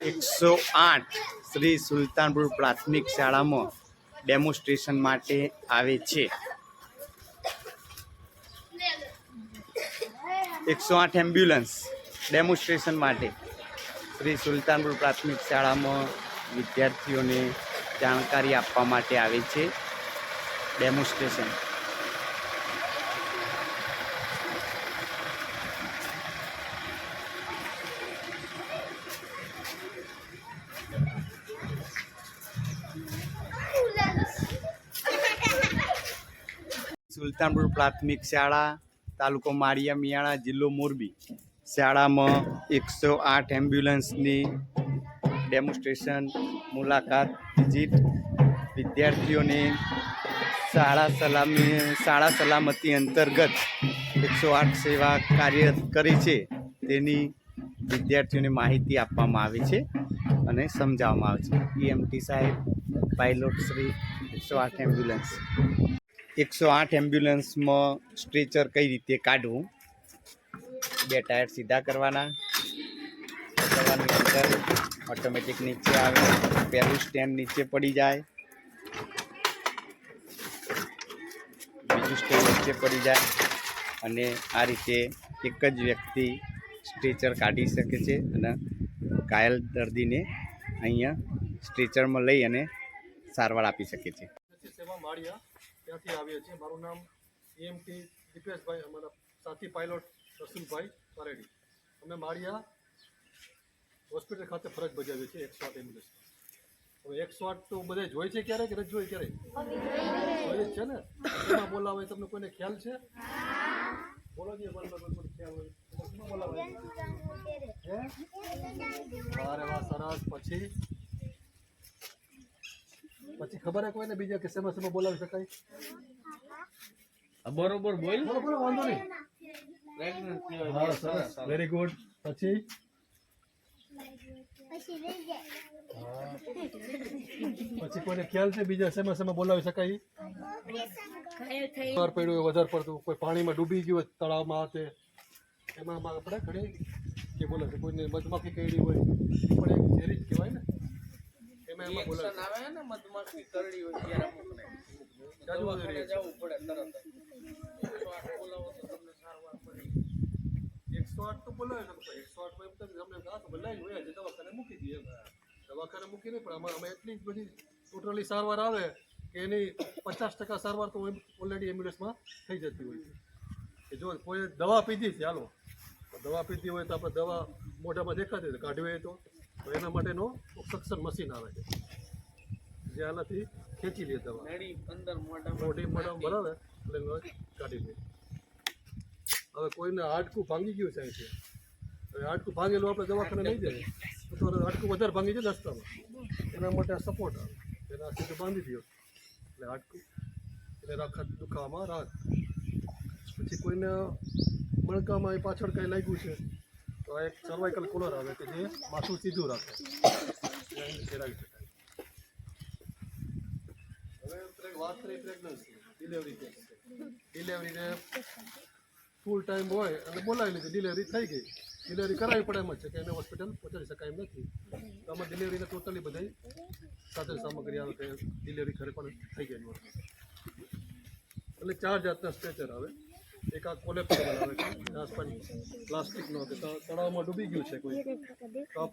એકસો આઠ શ્રી સુલતાનપુર પ્રાથમિક શાળામાં ડેમોન્સ્ટ્રેશન માટે આવે છે. એકસો આઠ એમ્બ્યુલન્સ ડેમોન્સ્ટ્રેશન માટે શ્રી સુલતાનપુર પ્રાથમિક શાળામાં વિદ્યાર્થીઓને જાણકારી આપવા માટે આવે છે. ડેમોન્સ્ટ્રેશન સુલતાનપુર પ્રાથમિક શાળા, તાલુકો માળિયા મિયાણા જિલ્લો મોરબી. શાળામાં એકસો આઠ એમ્બ્યુલન્સની ડેમોન્સ્ટ્રેશન, મુલાકાત, વિઝિટ. વિદ્યાર્થીઓને શાળા સલામી, શાળા સલામતી અંતર્ગત એકસો આઠ સેવા કાર્યરત કરી છે. તેની વિદ્યાર્થીઓને માહિતી આપવામાં આવે છે અને સમજાવવામાં આવે છે. ઈએમટી સાહેબ, પાયલોટ શ્રી, એકસો આઠ એમ્બ્યુલન્સ. એકસો આઠ એમ્બ્યુલન્સમાં સ્ટ્રેચર કઈ રીતે કાઢવું? બે ટાયર સીધા કરવાના. કરવાની અંદર ઓટોમેટિક નીચે આવે, પહેલું સ્ટેન્ડ નીચે પડી જાય. બીજું સ્ટેન્ડ નીચે પડી જાય અને આ રીતે એક જ વ્યક્તિ સ્ટ્રેચર કાઢી શકે છે અને ઘાયલ દર્દીને અહીંયા સ્ટ્રેચરમાં લઈ અને સારવાર આપી શકે છે. સેવા માળિયા ત્યાંથી આવીએ છીએ. મારું નામ એમટી દીપેશભાઈ અમારા સાથી પાયલોટ રસુલભાઈ પારેડી. અમે માળિયા હોસ્પિટલ ખાતે ફરજ બજાવીએ છીએ એકસો આઠ એમ્બ્યુલન્સ હવે એકસો આઠ તો બધા જોઈ છે ક્યારેક? રજ જોઈ ક્યારેક? જોઈ છે ને? એમાં બોલાવે તમને કોઈને ખ્યાલ છે? બોલો જે ખ્યાલ હોય? બોલાવે? અરે વાહ સરસ. પછી? ખબર હે કોઈને બીજા કે શેમાં શેમાં બોલાવી શકાય? બરોબર બોલ. બોલો વાંધો નહીં. હા સરસ. વેરી ગુડ પછી? પછી કોઈને ખ્યાલ છે બીજા શેમાં શેમાં બોલાવી શકાય? વધારે પડ્યું હોય વધારે પડતું. કોઈ પાણીમાં ડૂબી ગયું હોય તળાવમાં તે એમાં આપણે ઘણી કે બોલે છે કોઈને મધમાખી કરી હોય પણ એક ઝેરી જ કહેવાય ને. એમાં બોલાવે આવે ને મધમાખી કરડી હોય ત્યારે અમુકને. દવાખાને જવું પડે તરત જ. બોલાવો તો તમને સારવાર પડે એકસો આઠ તો બોલાવે ને એકસો આઠ એમ તમે અમને આ તો બોલાવી હોય છે દવાખાને મૂકી દઈએ. દવાખાને મૂકી નહીં પણ આમાં અમે એટલી જ બધી ટોટલી સારવાર આવે કે એની પચાસ ટકા સારવાર તો ઓલરેડી એમ્બ્યુલન્સમાં થઈ જતી હોય છે. કે જો કોઈ દવા પીધી છે હાલો. દવા પીધી હોય તો આપણે દવા મોઢામાં દેખાતી હોય તો કાઢવી હોય તો. તો એના માટેનો સક્શન મશીન આવે છે. જે આનાથી ખેંચી લે દવા. મોઢી મોઢામાં ભરાવે એટલે કાઢી લે. હવે કોઈને હાડકું ભાંગી ગયું છે અહીંથી. હવે હાડકું ભાંગેલું આપણે દવાખાને નહીં જાય તો હાડકું વધારે ભાંગી જાય રસ્તામાં. એના માટે આ સપોર્ટ આવે. એના સીધું બાંધી દો એટલે હાડકું. એટલે રાખત દુખાવામાં રાખ પછી કોઈને મણકામાં એ પાછળ કંઈ લાગ્યું છે? તો એક સર્વાઇકલ કોલર આવે કે જે માથું સીધું રાખે. એને શકાય. ડિલિવરી ફૂલ ટાઈમ હોય અને બોલાવી લીધી. ડિલિવરી થઈ ગઈ. ડિલિવરી કરાવી પડે એમ જ છે કે એને હોસ્પિટલ પહોંચાડી શકાય એમ નથી. તો આમાં ડિલિવરીને ટોટલી બધી સાધન સામગ્રી આવે કે ડિલિવરી ઘરે થઈ ગઈ એટલે ચાર જાતના સ્ટ્રેચર આવે. એક આ કોલેપ્ટેબલ આવે છે. આસપાસ પ્લાસ્ટિકનો કે તળાવમાં ડૂબી ગયું છે કોઈ? કપ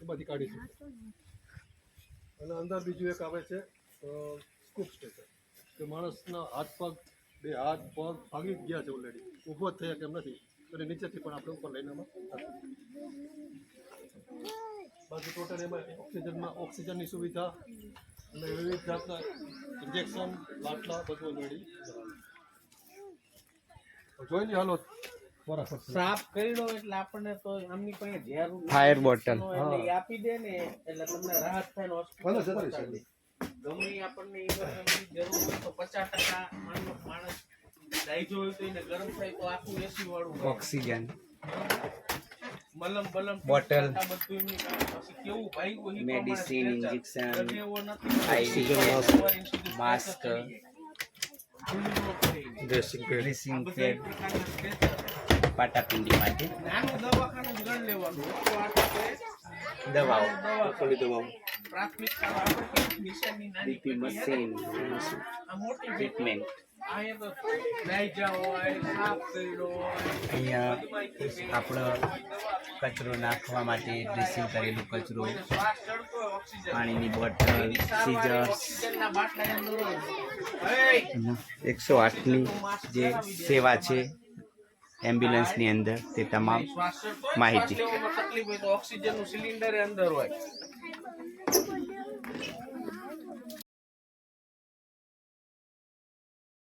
એમાંથી કાઢી શકો અને અંદર બીજું એક આવે છે સ્કૂપ સ્ટ્રેચર કે માણસના હાથ પગ, બે હાથ, પગ ભાગી ગયા છે ઓલરેડી ઊભો જ થયા કેમ નથી? અને નીચેથી પણ આપણે ઉપર લઈને બાકી ટોટલ એમાં ઓક્સિજનમાં, ઓક્સિજનની સુવિધા અને વિવિધ જાતના ઇન્જેક્શન બાટલા બધું ઓલરેડી જોઈ લ્યો હાલો સાફ કરી દો એટલે આપણને તો આમની પાસે ઝેર ફાયર બોટલ આપી દે ને એટલે તમને રાહત થાય દે. ગમે આપણને ઇમરજન્સી જરૂર હોય તો પચાસ ટકા માણસ દાઈજો હોય તો એને ગરમ થાય તો આખું એસી વાળું ઓક્સિજન મલમ બલમ બોટલ. બધું એમની પાસે. કેવું ભાગ્યું ઈ પ્રમાણે Medicine, stretcher. Dressing dressing pad પ્રકારના stretcher. પાટાપિંડી માટે દવાઓ દવા થોડી દવાઓ બીપી મશીન ટ્રીટમેન્ટ અહીંયા આપણો કચરો નાખવા માટે ડ્રેસિંગ કરેલું કચરો પાણીની બોટલ સીઝર એકસો આઠની જે સેવા છે એમ્બ્યુલન્સની અંદર તે તમામ માહિતી. તકલીફ હોય તો ઓક્સિજનનું સિલિન્ડર અંદર હોય